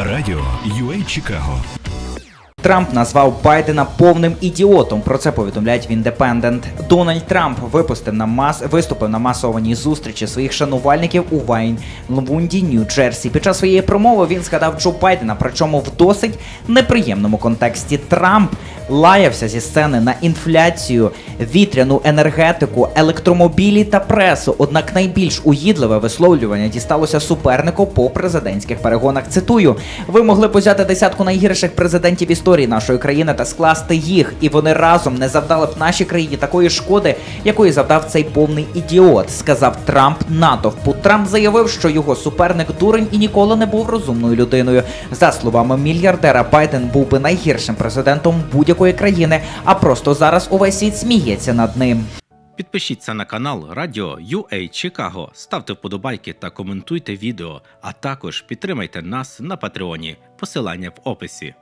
Радіо UA Чикаго. Трамп назвав Байдена повним ідіотом. Про це повідомляють в Індепендент. Дональд Трамп випустив на мас виступив на масованій зустрічі своїх шанувальників у Вайн Лвунді, Нью-Джерсі. Під час своєї промови він згадав Джо Байдена, причому в досить неприємному контексті. Трамп лаявся зі сцени на інфляцію, вітряну енергетику, електромобілі та пресу. Однак найбільш уїдливе висловлювання дісталося супернику по президентських перегонах. Цитую: ви могли б взяти десятку найгірших президентів історії нашої країни та скласти їх, і вони разом не завдали б нашій країні такої шкоди, якої завдав цей повний ідіот, сказав Трамп натовпу. Трамп заявив, що його суперник дурень і ніколи не був розумною людиною. За словами мільярдера, Байден був би найгіршим президентом будь-якої країни, а просто зараз увесь світ сміється над ним. Підпишіться на канал Радіо UA Чикаго, ставте вподобайки та коментуйте відео, а також підтримайте нас на Патреоні. Посилання в описі.